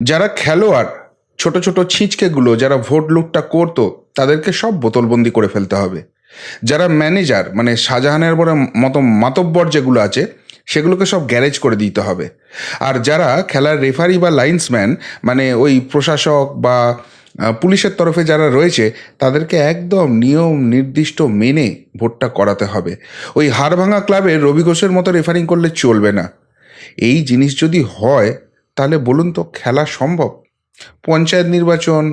যারা খেলোয়াড়, ছোট ছোট ছিঁচকেগুলো যারা ভোট লুটটা করতো, তাদেরকে সব বোতলবন্দি করে ফেলতে হবে। যারা ম্যানেজার মানে শাহজাহানের বড় মতো মাতব্বর যেগুলো আছে, সেগুলোকে সব গ্যারেজ করে দিতে হবে। আর যারা খেলার রেফারি বা লাইন্সম্যান মানে ওই প্রশাসক বা পুলিশের তরফে যারা রয়েছে, তাদেরকে একদম নিয়ম নির্দিষ্ট মেনে ভোটটা করাতে হবে। ওই হাড়ভাঙা ক্লাবে রবি ঘোষের মতো রেফারিং করলে চলবে না। এই জিনিস যদি হয় তাহলে বলুন তো খেলা সম্ভব? পঞ্চায়েত নির্বাচন,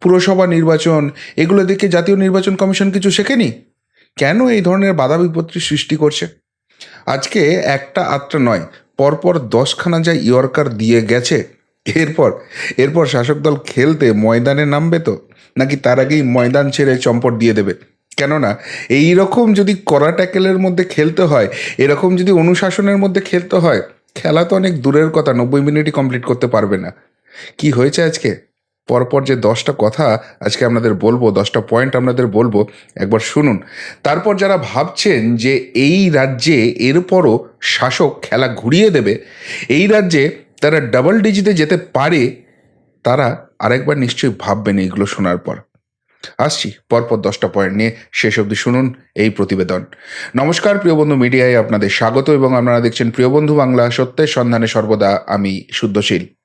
পুরসভা নির্বাচন, এগুলো দেখে জাতীয় নির্বাচন কমিশন কিছু শেখেনি? কেন এই ধরনের বাধা বিপত্তি সৃষ্টি করছে? আজকে একটা আটটা নয়, পরপর দশখানা যা ইয়র্কার দিয়ে গেছে। এরপর এরপর শাসক দল খেলতে ময়দানে নামবে তো? নাকি তার আগেই ময়দান ছেড়ে চম্পট দিয়ে দেবে? কেননা এই রকম যদি কড়া ট্যাকেলের মধ্যে খেলতে হয়, এরকম যদি অনুশাসনের মধ্যে খেলতে হয় খেলা তো অনেক দূরের কথা, নব্বই মিনিটই কমপ্লিট করতে পারবে না। কি হয়েছে আজকে? পরপর যে দশটা কথা আজকে আপনাদের বলব, দশটা পয়েন্ট আপনাদের বলব, একবার শুনুন। তারপর যারা ভাবছেন যে এই রাজ্যে এরপরও শাসক খেলা ঘুরিয়ে দেবে, এই রাজ্যে তারা ডাবল ডিজিটে যেতে পারে, তারা আরেকবার নিশ্চয়ই ভাববেন এইগুলো শোনার পর। আসছি, পরপর দশটা পয়েন্ট নিয়ে শেষ অবধি শুনুন এই প্রতিবেদন। নমস্কার, প্রিয় বন্ধু মিডিয়ায় আপনাদের স্বাগত এবং আপনারা দেখছেন প্রিয় বন্ধু বাংলা সত্যের সন্ধানে সর্বদা আমি শুদ্ধশীল।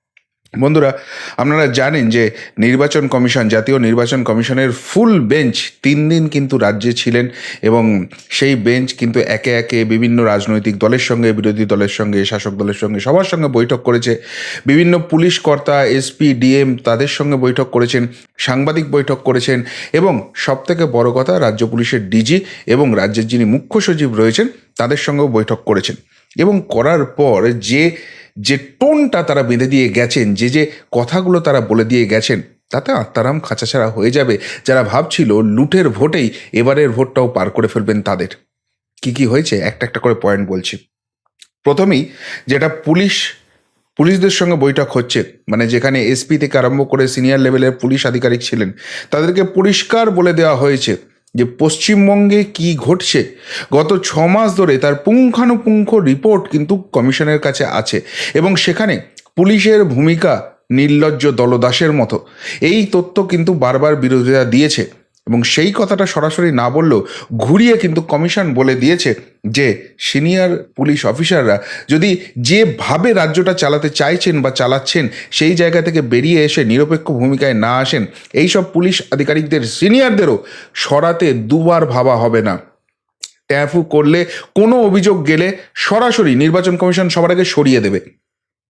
বন্ধুরা, আপনারা জানেন যে নির্বাচন কমিশন, জাতীয় নির্বাচন কমিশনের ফুল বেঞ্চ তিন দিন কিন্তু রাজ্যে ছিলেন এবং সেই বেঞ্চ কিন্তু একে একে বিভিন্ন রাজনৈতিক দলের সঙ্গে, বিরোধী দলের সঙ্গে, শাসক দলের সঙ্গে, সবার সঙ্গে বৈঠক করেছে। বিভিন্ন পুলিশ কর্তা, এসপি, ডিএম তাদের সঙ্গে বৈঠক করেছেন, সাংবাদিক বৈঠক করেছেন এবং সবথেকে বড় কথা রাজ্য পুলিশের ডিজি এবং রাজ্যের যিনি মুখ্য সচিব রয়েছেন, তাদের সঙ্গেও বৈঠক করেছেন। এবং করার পর যে যে টোনটা তারা বেঁধে দিয়ে গেছেন, যে যে কথাগুলো তারা বলে দিয়ে গেছেন, তাতে আত্মারাম খাঁচাছাড়া হয়ে যাবে। যারা ভাবছিল লুটের ভোটেই এবারের ভোটটাও পার করে ফেলবেন তাদের। কি কি হয়েছে? একটা একটা করে পয়েন্ট বলছি। প্রথমেই যেটা পুলিশ, পুলিশদের সঙ্গে বৈঠক হচ্ছে মানে যেখানে এসপি থেকে আরম্ভ করে সিনিয়র লেভেলের পুলিশ আধিকারিক ছিলেন, তাদেরকে পরিষ্কার বলে দেওয়া হয়েছে। যে পশ্চিমবঙ্গে কি ঘটছে, গত ছ মাস ধরে তার পুঙ্খানুপুঙ্খ রিপোর্ট কিন্তু কমিশনের কাছে আছে এবং সেখানে পুলিশের ভূমিকা নির্লজ্জ দলদাসের মতো। এই তথ্য কিন্তু বারবার বিরোধীরা দিয়েছে। এবং সেই কথাটা সরাসরি না বললেও ঘুরিয়ে কিন্তু কমিশন বলে দিয়েছে যে সিনিয়র পুলিশ অফিসাররা যদি যেভাবে রাজ্যটা চালাতে চাইছেন বা চালাচ্ছেন, সেই জায়গা থেকে বেরিয়ে এসে নিরপেক্ষ ভূমিকায় না আসেন, এইসব পুলিশ আধিকারিকদের সিনিয়রদেরও সরাতে দুবার ভাবা হবে না। ট্যাফু করলে কোনো অভিযোগ গেলে সরাসরি নির্বাচন কমিশন সবার আগে সরিয়ে দেবে।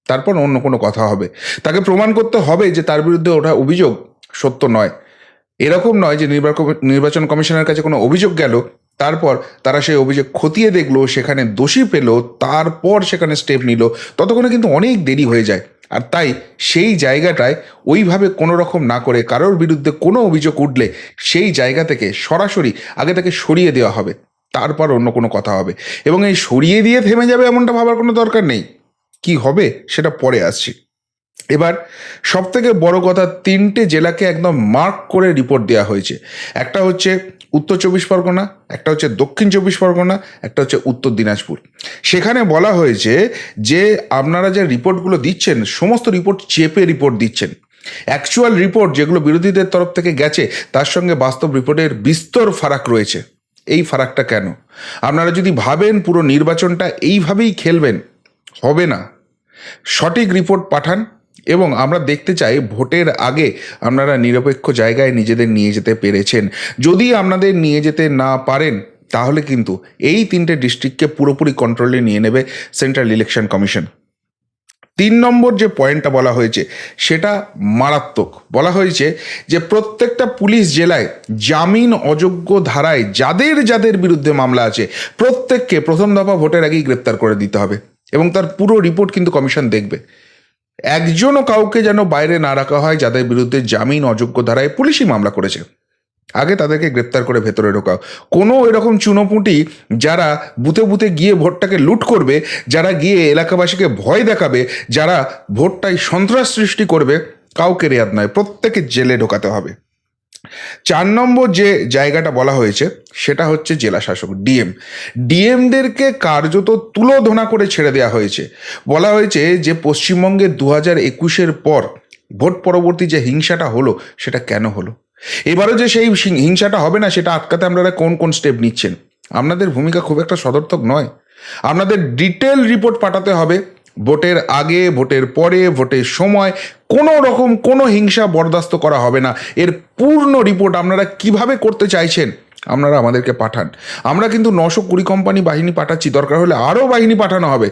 তারপর অন্য কোনো কথা হবে। তাকে প্রমাণ করতে হবে যে তার বিরুদ্ধে ওঠা অভিযোগ সত্য নয়। এরকম নয় যে নির্বাচন কমিশনের কাছে কোনো অভিযোগ গেল, তারপর তারা সেই অভিযোগ খতিয়ে দেখল, সেখানে দোষী পেল, তারপর সেখানে স্টেপ নিল। ততক্ষণে কিন্তু অনেক দেরি হয়ে যায়। আর তাই সেই জায়গাটায় ওইভাবে কোনো রকম না করে কারোর বিরুদ্ধে কোনো অভিযোগ উঠলে সেই জায়গা থেকে সরাসরি আগে তাকে সরিয়ে দেওয়া হবে। তারপর অন্য কোনো কথা হবে। এবং এই সরিয়ে দিয়ে থেমে যাবে এমনটা ভাবার কোনো দরকার নেই। কি হবে সেটা পরে আসছি। এবার সব থেকে বড় কথা, তিনটে জেলাকে একদম মার্ক করে রিপোর্ট দেওয়া হয়েছে। একটা হচ্ছে উত্তর চব্বিশ পরগনা, একটা হচ্ছে দক্ষিণ চব্বিশ পরগনা, একটা হচ্ছে উত্তর দিনাজপুর। সেখানে বলা হয়েছে যে, আপনারা যে রিপোর্টগুলো দিচ্ছেন, সমস্ত রিপোর্ট চেপে রিপোর্ট দিচ্ছেন। অ্যাকচুয়াল রিপোর্ট যেগুলো বিরোধীদের তরফ থেকে গেছে, তার সঙ্গে বাস্তব রিপোর্টের বিস্তর ফারাক রয়েছে। এই ফারাকটা কেন? আপনারা যদি ভাবেন পুরো নির্বাচনটা এইভাবেই খেলবেন, হবে না। সঠিক রিপোর্ট পাঠান এবং আমরা দেখতে চাই ভোটের আগে আপনারা নিরপেক্ষ জায়গায় নিজেদের নিয়ে যেতে পেরেছেন। যদি আপনাদের নিয়ে যেতে না পারেন, তাহলে কিন্তু এই তিনটে ডিস্ট্রিক্টকে পুরোপুরি কন্ট্রোলে নিয়ে নেবে সেন্ট্রাল ইলেকশন কমিশন তিন নম্বর যে পয়েন্টটা বলা হয়েছে, সেটা মারাত্মক। বলা হয়েছে যে প্রত্যেকটা পুলিশ জেলায় জামিন অযোগ্য ধারায় যাদের যাদের বিরুদ্ধে মামলা আছে, প্রত্যেককে প্রথম দফা ভোটের আগেই গ্রেপ্তার করে দিতে হবে। এবং তার পুরো রিপোর্ট কিন্তু কমিশন দেখবে। একজনও কাউকে যেন বাইরে না রাখা হয়, যাদের বিরুদ্ধে জামিন অযোগ্য ধারায় পুলিশই মামলা করেছে। আগে তাদেরকে গ্রেপ্তার করে ভেতরে ঢোকাও। কোনো এরকম চুনোপুঁটি যারা বুথে বুথে গিয়ে ভোটটাকে লুট করবে, যারা গিয়ে এলাকাবাসীকে ভয় দেখাবে, যারা ভোটটাই সন্ত্রাস সৃষ্টি করবে, কাউকে রেয়াত নয়, প্রত্যেকে জেলে ঢোকাতে হবে। চার নম্বর যে জায়গাটা বলা হয়েছে, সেটা হচ্ছে জেলা শাসক ডিএম। ডিএমদেরকে কার্যত তুলোধনা করে ছেড়ে দেওয়া হয়েছে। বলা হয়েছে যে, পশ্চিমবঙ্গে দু হাজার একুশের পর ভোট পরবর্তী যে হিংসাটা হলো, সেটা কেন হলো? এবারও যে সেই হিংসাটা হবে না, সেটা আটকাতে আপনারা কোন কোন স্টেপ নিচ্ছেন? আপনাদের ভূমিকা খুব একটা সদর্থক নয়। আপনাদের ডিটেল রিপোর্ট পাঠাতে হবে। ভোটের আগে, ভোটের পরে, ভোটের সময় কোনো রকম কোনো হিংসা বরদাস্ত করা হবে না। এর পূর্ণ রিপোর্ট আপনারা কীভাবে করতে চাইছেন আপনারা আমাদেরকে পাঠান। আমরা কিন্তু নশো কুড়ি কোম্পানি বাহিনী পাঠাচ্ছি, দরকার হলে আরও বাহিনী পাঠানো হবে।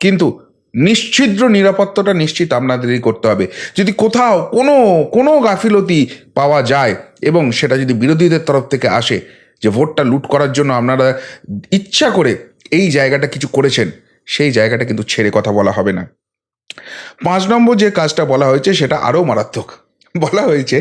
কিন্তু নিশ্চিদ্র নিরাপত্তাটা নিশ্চিত আপনাদেরই করতে হবে। যদি কোথাও কোনো কোনো গাফিলতি পাওয়া যায় এবং সেটা যদি বিরোধীদের তরফ থেকে আসে যে ভোটটা লুট করার জন্য আপনারা ইচ্ছা করে এই জায়গাটা কিছু করেছেন সেই জায়গাটা কিন্তু ছেড়ে কথা বলা হবে না। পাঁচ নম্বর যে কাজটা বলা হয়েছে সেটা আরও মারাত্মক। বলা হয়েছে,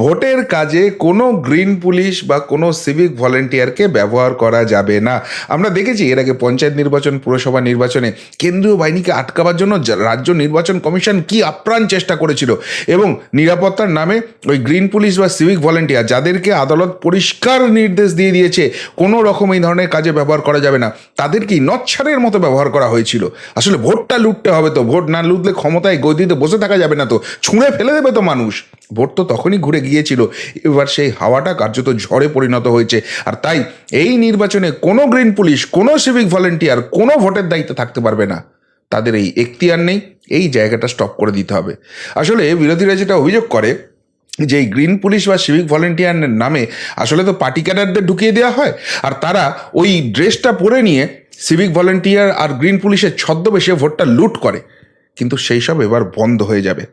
ভোটের কাজে কোনো গ্রিন পুলিশ বা কোনো সিভিক ভলেন্টিয়ারকে ব্যবহার করা যাবে না। আমরা দেখেছি এর আগে পঞ্চায়েত নির্বাচন, পুরসভা নির্বাচনে কেন্দ্রীয় বাহিনীকে আটকাবার জন্য রাজ্য নির্বাচন কমিশন কি আপ্রাণ চেষ্টা করেছিল এবং নিরাপত্তার নামে ওই গ্রিন পুলিশ বা সিভিক ভলেন্টিয়ার যাদেরকে আদালত পরিষ্কার নির্দেশ দিয়ে দিয়েছে, কোনো রকম এই ধরনের কাজে ব্যবহার করা যাবে না তাদেরকেই নচ্ছারের মতো ব্যবহার করা হয়েছিল? আসলে ভোটটা লুটতে হবে তো, ভোট না লুটলে ক্ষমতায় গদিতে বসে থাকা যাবে না তো, ছুঁড়ে ফেলে দেবে তো মানুষ। ভোট তো তখনই ঘুরে গিয়েছিল। এবার সেই হাওয়াটা কার্যত ঝড়ে পরিণত হয়েছে। আর তাই এই নির্বাচনে কোনো গ্রিন পুলিশ, কোনো সিভিক ভলেন্টিয়ার কোনো ভোটের দায়িত্বে থাকতে পারবে না। তাদের এই এখতিয়ার নেই, এই জায়গাটা স্টপ করে দিতে হবে। আসলে বিরোধীরা যেটা অভিযোগ করে, যে এই গ্রিন পুলিশ বা সিভিক ভলেন্টিয়ারের নামে আসলে তো পার্টি ক্যাডারদের ঢুকিয়ে দেওয়া হয়। আর তারা ওই ড্রেসটা পরে নিয়ে সিভিক ভলেন্টিয়ার আর গ্রিন পুলিশের ছদ্মবেশে ভোটটা লুট করে। কিন্তু সেই সব এবার বন্ধ হয়ে যাবে।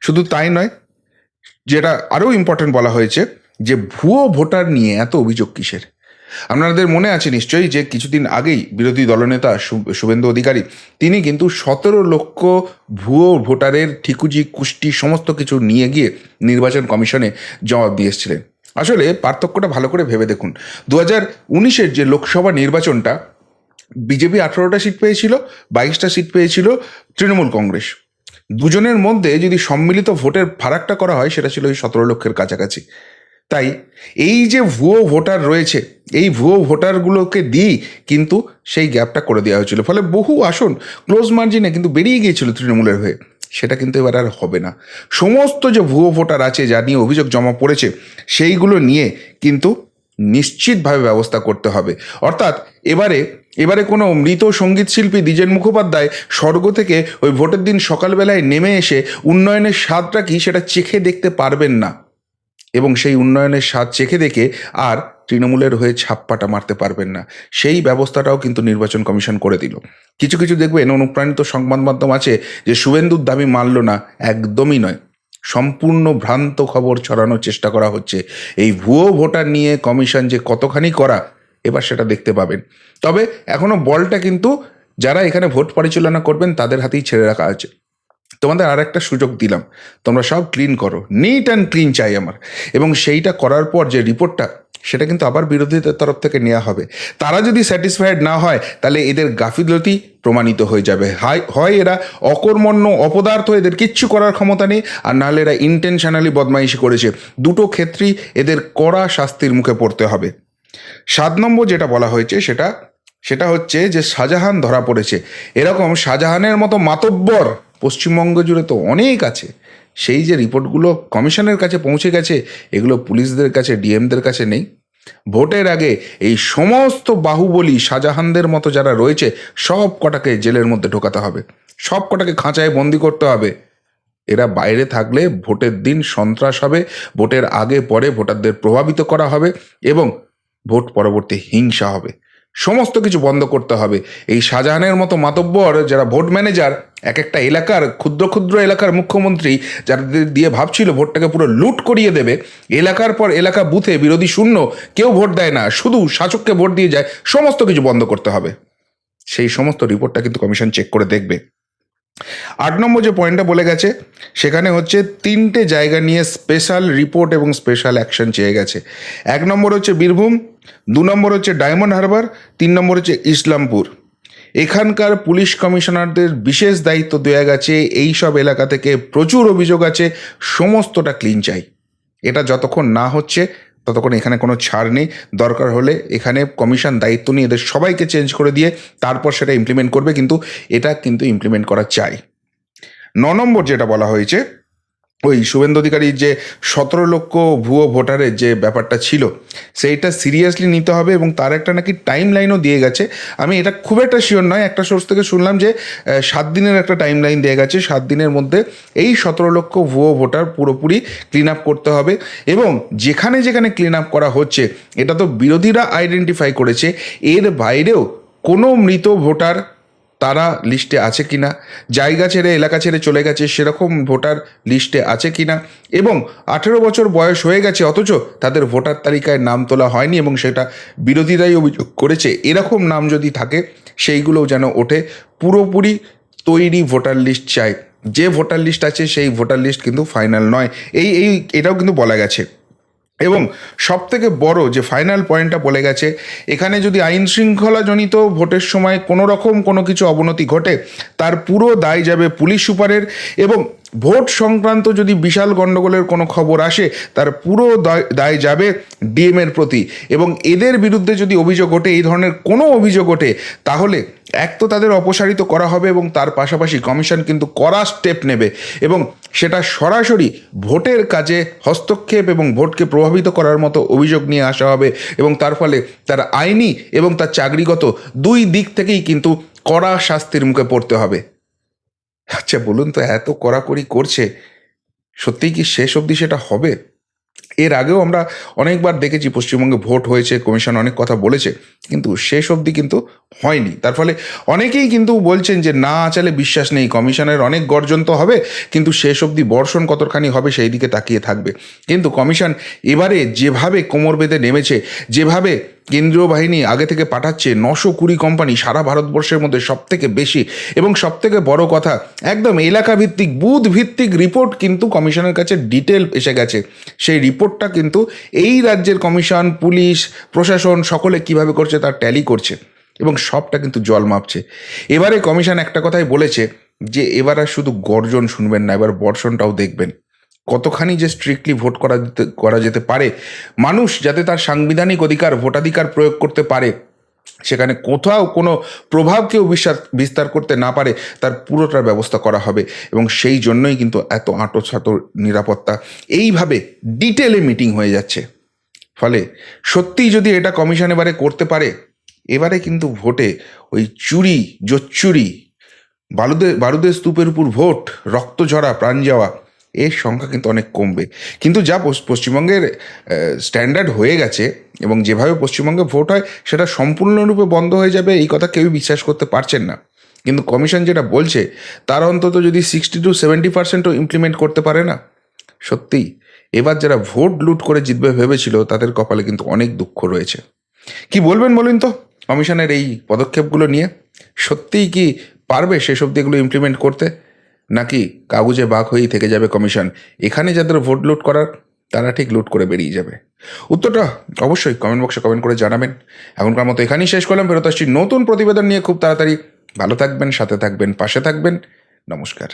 শুধু তাই নয় যেটা আরও ইম্পর্টেন্ট বলা হয়েছে যে ভুয়ো ভোটার নিয়ে এত অভিযোগ কিসের? আপনাদের মনে আছে নিশ্চয়ই যে কিছুদিন আগেই বিরোধী দলনেতা শুভেন্দু অধিকারী, তিনি কিন্তু সতেরো লক্ষ ভুয়ো ভোটারের ঠিকুজি, কুষ্টি সমস্ত কিছু নিয়ে গিয়ে নির্বাচন কমিশনে জবাব দিয়ে এসেছিলেন। আসলে পার্থক্যটা ভালো করে ভেবে দেখুন। দু হাজার উনিশের যে লোকসভা নির্বাচনটা, বিজেপি আঠারোটা সিট পেয়েছিল, বাইশটা সিট পেয়েছিল তৃণমূল কংগ্রেস। দুজনের মধ্যে যদি সম্মিলিত ভোটের ফারাকটা করা হয়, সেটা ছিল ওই সতেরো লক্ষের কাছাকাছি। তাই এই যে ভুয়ো ভোটার রয়েছে, এই ভুয়ো ভোটারগুলোকে দিয়েই কিন্তু সেই গ্যাপটা করে দেওয়া হয়েছিল। ফলে বহু আসন ক্লোজ মার্জিনে কিন্তু বেরিয়ে গিয়েছিল তৃণমূলের হয়ে। সেটা কিন্তু এবার আর হবে না। সমস্ত যে ভুয়ো ভোটার আছে, যা নিয়ে অভিযোগ জমা পড়েছে, সেইগুলো নিয়ে কিন্তু নিশ্চিতভাবে ব্যবস্থা করতে হবে। অর্থাৎ এবারে এবারে কোনো মৃত সংগীত শিল্পী দ্বিজেন মুখোপাধ্যায় স্বর্গ থেকে ওই ভোটের দিন সকালবেলায় নেমে এসে উন্নয়নের স্বাদটা কি সেটা চেখে দেখতে পারবেন না। এবং সেই উন্নয়নের স্বাদ চেখে দেখে আর তৃণমূলের হয়ে ছাপ্পাটা মারতে পারবেন না। সেই ব্যবস্থাটাও কিন্তু নির্বাচন কমিশন করে দিল। কিছু কিছু দেখবেন অনুপ্রাণিত সংবাদ মাধ্যম আছে যে শুভেন্দুর দাবি মানল না, একদমই নয়। সম্পূর্ণ ভ্রান্ত খবর ছড়ানোর চেষ্টা করা হচ্ছে। এই ভুয়ো ভোটার নিয়ে কমিশন যে কতখানি করা এবার সেটা দেখতে পাবেন। তবে এখনও বলটা কিন্তু যারা এখানে ভোট পরিচালনা করবেন, তাদের হাতেই ছেড়ে রাখা আছে। তোমাদের আর একটা সুযোগ দিলাম। তোমরা সব ক্লিন করো। নিট অ্যান্ড ক্লিন চাই আমার। এবং সেইটা করার পর যে রিপোর্টটা, সেটা কিন্তু আবার বিরোধীদের তরফ থেকে নেওয়া হবে। তারা যদি স্যাটিসফাইড না হয়, তাহলে এদের গাফিলতি প্রমাণিত হয়ে যাবে। হয় এরা অকর্মণ্য, অপদার্থ, এদের কিচ্ছু করার ক্ষমতা নেই, আর নাহলে এরা ইন্টেনশনালি বদমাইশি করেছে। দুটো ক্ষেত্রেই এদের কড়া শাস্তির মুখে পড়তে হবে। সাত নম্বর যেটা বলা হয়েছে সেটা সেটা হচ্ছে যে শাহজাহান ধরা পড়েছে। এরকম শাহজাহানের মতো মাতব্বর পশ্চিমবঙ্গ জুড়ে তো অনেক আছে। সেই যে রিপোর্টগুলো কমিশনের কাছে পৌঁছে গেছে, এগুলো পুলিশদের কাছে, ডিএমদের কাছে নেই। ভোটের আগে এই সমস্ত বাহুবলী শাহজাহানদের মতো যারা রয়েছে, সব কটাকে জেলের মধ্যে ঢোকাতে হবে। সব কটাকে খাঁচায় বন্দি করতে হবে। এরা বাইরে থাকলে ভোটের দিন সন্ত্রাস হবে, ভোটের আগে পরে ভোটারদের প্রভাবিত করা হবে এবং ভোট পরবর্তী হিংসা হবে। সমস্ত কিছু বন্ধ করতে হবে। এই শাহজাহানের মতো মাতব্বর যারা ভোট ম্যানেজার এক একটা এলাকার, ক্ষুদ্র ক্ষুদ্র এলাকার মুখ্যমন্ত্রী যাদের দিয়ে ভাবছিল ভোটটাকে পুরো লুট করিয়ে দেবে, এলাকার পর এলাকা বুথে বিরোধী শূন্য, কেউ ভোট দেয় না, শুধু শাসককে ভোট দিয়ে যায়, সমস্ত কিছু বন্ধ করতে হবে। সেই সমস্ত রিপোর্টটা কিন্তু কমিশন চেক করে দেখবে। আট নম্বর যে পয়েন্টটা বলে গেছে, সেখানে হচ্ছে তিনটে জায়গা নিয়ে স্পেশাল রিপোর্ট এবং স্পেশাল অ্যাকশন চেয়ে গেছে। এক নম্বর হচ্ছে বীরভূম দু নম্বর হচ্ছে ডায়মন্ড হারবার, তিন নম্বর হচ্ছে ইসলামপুর। এখানকার পুলিশ কমিশনারদের বিশেষ দায়িত্ব দেওয়া গেছে, এই সব এলাকা থেকে প্রচুর অভিযোগ আছে, সমস্তটা ক্লিন চাই। এটা যতক্ষণ না হচ্ছে, ততক্ষণ এখানে কোনো ছাড় নেই। দরকার হলে এখানে কমিশন দায়িত্ব নিয়ে এদের সবাইকে চেঞ্জ করে দিয়ে তারপর সেটা ইমপ্লিমেন্ট করবে, কিন্তু এটা কিন্তু ইমপ্লিমেন্ট করা চাই। ন নম্বর যেটা বলা হয়েছে ওই শুভেন্দু অধিকারীর যে সতেরো লক্ষ ভুয়ো ভোটারের যে ব্যাপারটা ছিল, সেইটা সিরিয়াসলি নিতে হবে এবং তার একটা নাকি টাইম লাইনও দিয়ে গেছে। আমি এটা খুব একটা শিওর নয়, একটা সোর্স থেকে শুনলাম যে সাত দিনের একটা টাইম লাইন দিয়ে গেছে, সাত দিনের মধ্যে এই সতেরো লক্ষ ভুয়ো ভোটার পুরোপুরি ক্লিন আপ করতে হবে এবং যেখানে যেখানে ক্লিন আপ করা হচ্ছে, এটা তো বিরোধীরা আইডেন্টিফাই করেছে, এর বাইরেও কোনো মৃত ভোটার তারা লিস্টে আছে কিনা, জায়গা ছেড়ে এলাকা ছেড়ে চলে গেছে, সেরকম ভোটার লিস্টে আছে কিনা এবং আঠেরো বছর বয়স হয়ে গেছে অথচ তাদের ভোটার তালিকায় নাম তোলা হয়নি এবং সেটা বিরোধীরাই অভিযোগ করেছে। এরকম নাম যদি থাকে, সেইগুলোও যেন ওঠে। পুরোপুরি তৈরি ভোটার লিস্ট চাই। যে ভোটার লিস্ট আছে, সেই ভোটার লিস্ট কিন্তু ফাইনাল নয়। এই এই, এটাও কিন্তু বলা গেছে। এবং সব থেকে বড় যে ফাইনাল পয়েন্টটা বলে গেছে, এখানে যদি আইন শৃঙ্খলাজনিত ভোটের সময় কোনো রকম কোনো কিছু অবনতি ঘটে, তার পুরো দায় যাবে পুলিশ সুপারের এবং ভোট সংক্রান্ত যদি বিশাল গণ্ডগোলের কোনো খবর আসে, তার পুরো দায়- যাবে ডিএমের প্রতি। এবং এদের বিরুদ্ধে যদি অভিযোগ ওঠে, এই ধরনের কোনো অভিযোগ ওঠে, তাহলে এক তো তাদের অপসারিত করা হবে এবং তার পাশাপাশি কমিশন কিন্তু কড়া স্টেপ নেবে। এবং সেটা সরাসরি ভোটের কাজে হস্তক্ষেপ এবং ভোটকে প্রভাবিত করার মতো অভিযোগ নিয়ে আসা হবে এবং তার ফলে তার আইনি এবং তার চাকরিগত দুই দিক থেকেই কিন্তু কড়া শাস্তির মুখে পড়তে হবে। আচ্ছা বলুন তো, এত কড়াকড়ি করছে, সত্যিই কি শেষ অবধি সেটা হবে? এর আগেও আমরা অনেকবার দেখেছি, পশ্চিমবঙ্গে ভোট হয়েছে, কমিশন অনেক কথা বলেছে, কিন্তু শেষ অবধি কিন্তু হয়নি। তার ফলে অনেকেই কিন্তু বলছেন যে, না, আচালে বিশ্বাস নেই, কমিশনের অনেক গর্জন তো হবে, কিন্তু শেষ অবধি বর্ষণ কতখানি হবে সেই দিকে তাকিয়ে থাকবে। কিন্তু কমিশন এবারে যেভাবে কোমর বেঁধে নেমেছে, যেভাবে কেন্দ্রীয় বাহিনী আগে থেকে পাঠাচ্ছে নশো কুড়ি কোম্পানি সারা ভারতবর্ষের মধ্যে সব থেকে বেশি। এবং সব থেকে বড় কথা, একদম এলাকা ভিত্তিক বুথ ভিত্তিক রিপোর্ট কিন্তু কমিশনের কাছে ডিটেল এসে গেছে। সেই রিপোর্টটা কিন্তু এই রাজ্যের কমিশন, পুলিশ, প্রশাসন সকলে কীভাবে করছে তার ট্যালি করছে। এবং সবটা কিন্তু জল মাপছে। এবারে কমিশন একটা কথাই বলেছে যে, এবার আর শুধু গর্জন শুনবেন না, এবার বর্ষণটাও দেখবেন। কতখানি যে স্ট্রিক্টলি ভোট করা যেতে করা যেতে পারে, মানুষ যাতে তার সাংবিধানিক অধিকার, ভোটাধিকার প্রয়োগ করতে পারে, সেখানে কোথাও কোনো প্রভাব কেউ বিশ্বাস বিস্তার করতে না পারে, তার পুরোটার ব্যবস্থা করা হবে এবং সেই জন্যই কিন্তু এত আঁটো ছাটো নিরাপত্তা। এইভাবে ডিটেলে মিটিং হয়ে যাচ্ছে। ফলে সত্যিই যদি এটা কমিশন এবারে করতে পারে, এবারে কিন্তু ভোটে ওই চুরি, জোচ্চুরি বালুদের বারুদের স্তূপের উপর ভোট রক্ত ঝরা, প্রাণ যাওয়া এর সংখ্যা কিন্তু অনেক কমবে। কিন্তু যা পশ্চিমবঙ্গের স্ট্যান্ডার্ড হয়ে গেছে এবং যেভাবে পশ্চিমবঙ্গে ভোট হয়, সেটা সম্পূর্ণরূপে বন্ধ হয়ে যাবে, এই কথা কেউই বিশ্বাস করতে পারছেন না। কিন্তু কমিশন যেটা বলছে, তার অন্তত যদি সিক্সটি টু সেভেন্টি পার্সেন্টও ইমপ্লিমেন্ট করতে পারে না, সত্যিই। এবার যারা ভোট লুট করে জিতবে ভেবেছিল, তাদের কপালে কিন্তু অনেক দুঃখ রয়েছে। কি বলবেন বলুন তো, কমিশনের এই পদক্ষেপগুলো নিয়ে? সত্যিই কি পারবে সেসব দিকগুলো ইমপ্লিমেন্ট করতে? নাকি কাগজে বাক হয়েই থেকে যাবে কমিশন? এখানে যাদের ভোট লুট করার, তারা ঠিক লুট করে বেরিয়ে যাবে। উত্তরটা অবশ্যই কমেন্ট বক্সে কমেন্ট করে জানাবেন। এখনকার মতো এখানেই শেষ করলাম। ফেরত আসছি নতুন প্রতিবেদন নিয়ে। খুব তাড়াতাড়ি ভালো থাকবেন, সাথে থাকবেন, পাশে থাকবেন। নমস্কার।